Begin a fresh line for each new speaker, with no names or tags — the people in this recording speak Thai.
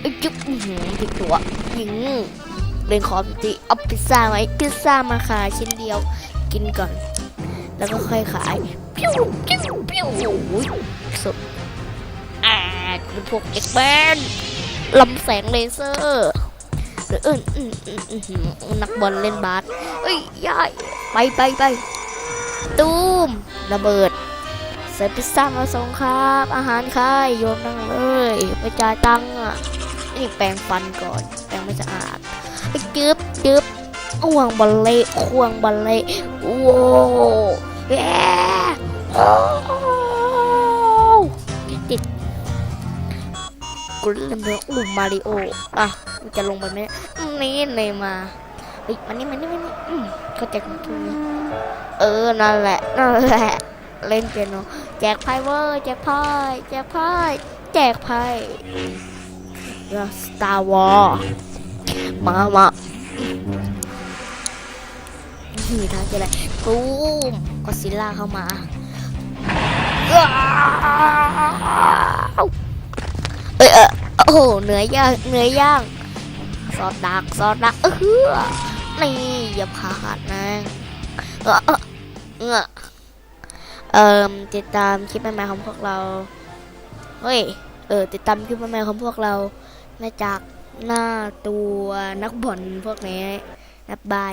ไอ้จุ๊บผิดตัวยิงเล่นคอพิตีเอาพิซซ่าไหมพิซซ่ามาขายชิ้นเดียว กินก่อน แล้วก็ค่อยขายปิ้วปิ้วปิ้วโอ้ยสุดอ่าเป็นพวกเอ็กแบนลำแสงเลเซอร์หรืออื่นอืมนักบอลเล่นบาสเอ้ยยายไปไปไปตูมระเบิด ใส่พิซซ่ามาส่งครับ อาหารค่ายโยนนั่งเลย ไปจ่ายตังค์อะนี่แปรงฟันก่อน แปรงไม่สะอาดไปจึ๊บจึ๊บควงบอลเล่ควงบอลเล่โว้แย่โอ้ติดกูเล่นเรื่ออู้มาริโออะกูจะลงไปไหมนี่เลยมาเฮ้ยมันนี่มันนี่มันนี่เข้าใจคุณทูเออนั่นแหละนั่นแหละ เล่นเปียโนแจกไพ่เวอร์แจกไพ่แจกไพ่แจกไพ่สตาร์วอลมามานี่ทางจะอะไรตูมก็ซิลล่าเข้ามาเอ้ยเออโอ้โหเนื้อย่างเนื้อย่างซอสดักซอสดักเออนี่อย่าพลาดนะเออเออเออ เอ่อติดตามคลิปใหม่ๆของพวกเรา เฮ้ย เออ ติดตามคลิปใหม่ๆของพวกเรามาจากหน้าตัวนักบอลพวกนี้นะบาย